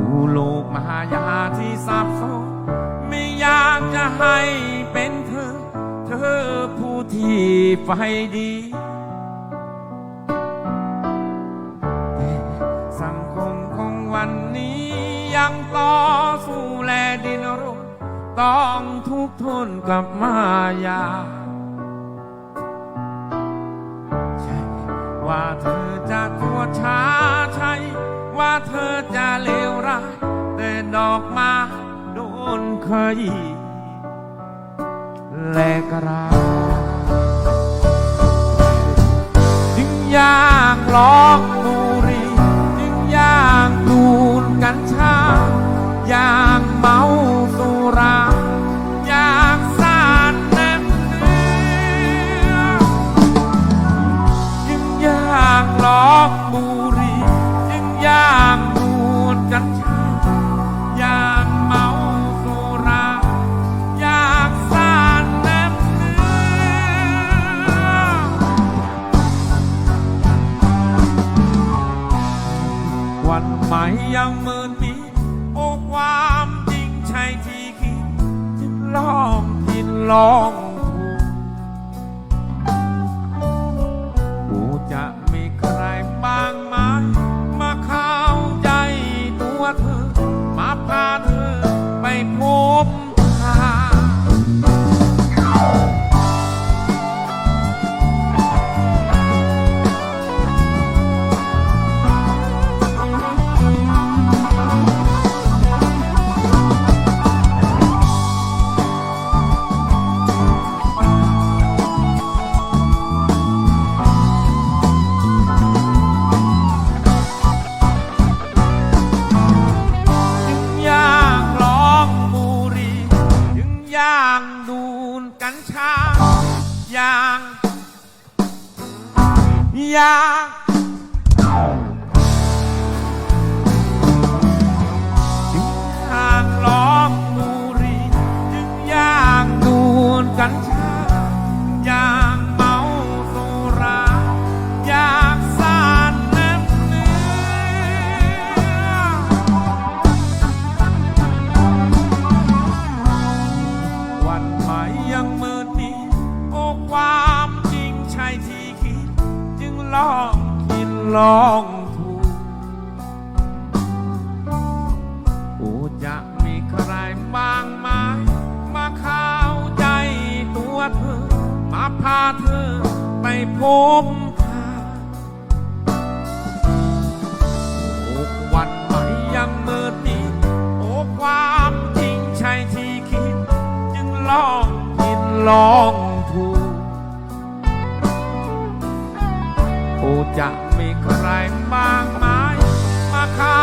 สู่โลกมหายาที่สับสนไม่อยากจะให้เป็นเธอ เธอผู้ที่ไฟดีแต่สังคมของวันนี้ยังต่อสู้และดินรนต้องทุกข์ทนกับมายาใช่ว่าเธอจะตัวช้าใช่ ว่าเธอจะเลวร้ายแต่ดอกไมาโดนเคยแลกราจึงอยากลอก ไม่ยังมื่นปีโอ้ความจริงใช่ที่คิดจึงลองผิดลองถูกกูจะมีใครบ้างไหมมาเข้าใจตัวเธอ มาพาเธอไปพบ อยางดูดกัญชาอยางอยาง ยังมืดมิดโอ้ความจริงใช่ที่คิด จึงลองคิดลองถูกโอ้จะมีใครบ้างไหมมาเข้าใจตัวเธอ มาพาเธอไปพบ ผิดลองทูโอจะมีใครบ้างไหมมาเข้า